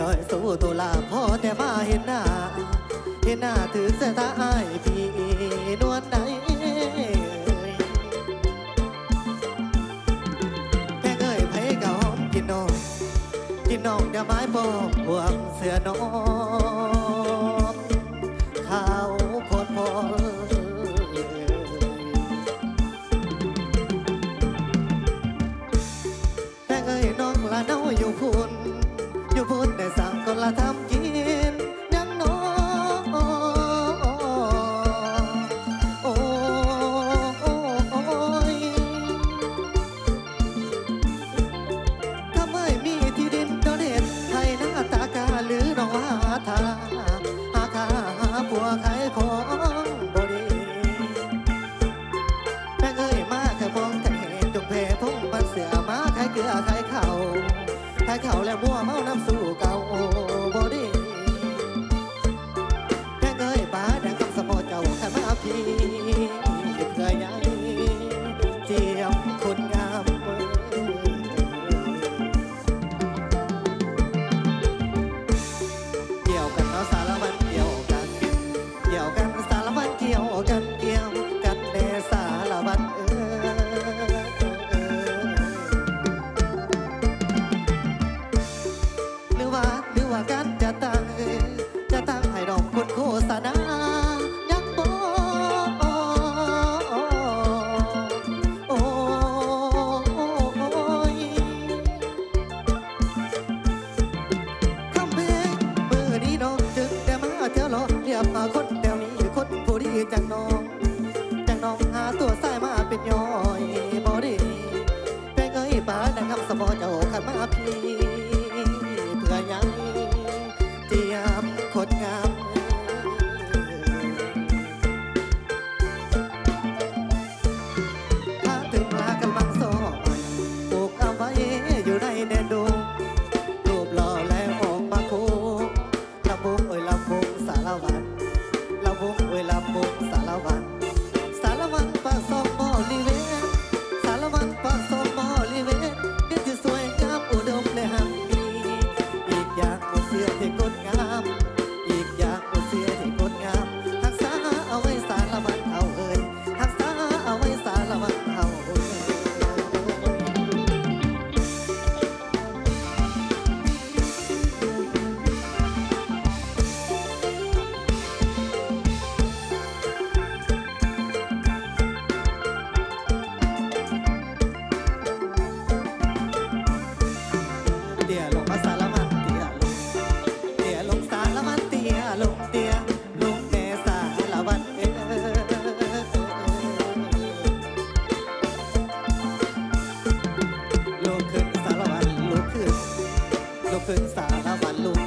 ดอยสู้ตุลาพ่อแต่มาเห็นหน้า เห็นหน้าถือเสตาอายพี่นวลไหนแค่เอ่ยไผกัะหองกินน้องกินน้องจะไม้ปอกห่วงเสือน้องข้าวโพดพลน้องละเนาอยู่คุณ เฒ่าแล้วบัวเมาน้ำสู่เก่าบ่ จังน้อง จังน้องหาตัวสายมาเป็นย้อยบอดีแต่ก็อ้ยป้าดังคำสมอเจ้าขันมาพี่เพื่อยังเตรียมคนงาน นสารวันลุง